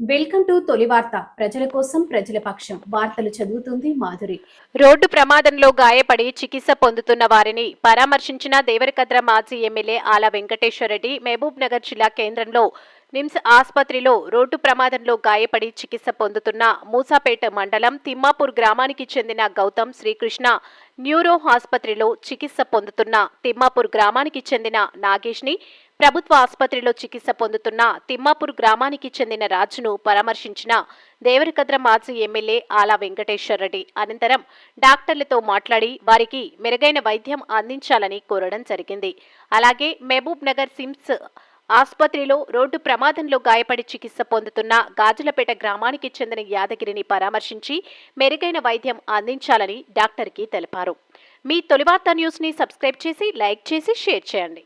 To తొలి వార్త. ప్రజల కోసం ప్రజల పక్షం. వార్తలు చదువుతుంది మాధురి. రోడ్డు ప్రమాదంలో గాయపడి చికిత్స పొందుతున్న వారిని పరామర్శించిన దేవరకద్ర మాజీ ఎమ్మెల్యే ఆల వెంకటేశ్వరరెడ్డి మహబూబ్ నగర్ జిల్లా కేంద్రంలో నిమ్స్ ఆసుపత్రిలో రోడ్డు ప్రమాదంలో గాయపడి చికిత్స పొందుతున్న మూసాపేట మండలం తిమ్మాపూర్ గ్రామానికి చెందిన గౌతమ్ శ్రీకృష్ణ న్యూరో ఆసుపత్రిలో చికిత్స పొందుతున్న తిమ్మాపూర్ గ్రామానికి చెందిన నాగేష్ని ప్రభుత్వ ఆసుపత్రిలో చికిత్స పొందుతున్న తిమ్మాపూర్ గ్రామానికి చెందిన రాజును పరామర్శించిన దేవరకద్ర మాజీ ఎమ్మెల్యే ఆలా వెంకటేశ్వరరెడ్డి అనంతరం డాక్టర్లతో మాట్లాడి వారికి మెరుగైన వైద్యం అందించాలని కోరడం జరిగింది. అలాగే మహబూబ్ నగర్ సిమ్స్ ఆసుపత్రిలో రోడ్డు ప్రమాదంలో గాయపడి చికిత్స పొందుతున్న గాజులపేట గ్రామానికి చెందిన యాదగిరిని పరామర్శించి మెరుగైన వైద్యం అందించాలని డాక్టర్కి తెలిపారు. మీ తొలివార్త న్యూస్ని సబ్స్క్రైబ్ చేసి లైక్ చేసి షేర్ చేయండి.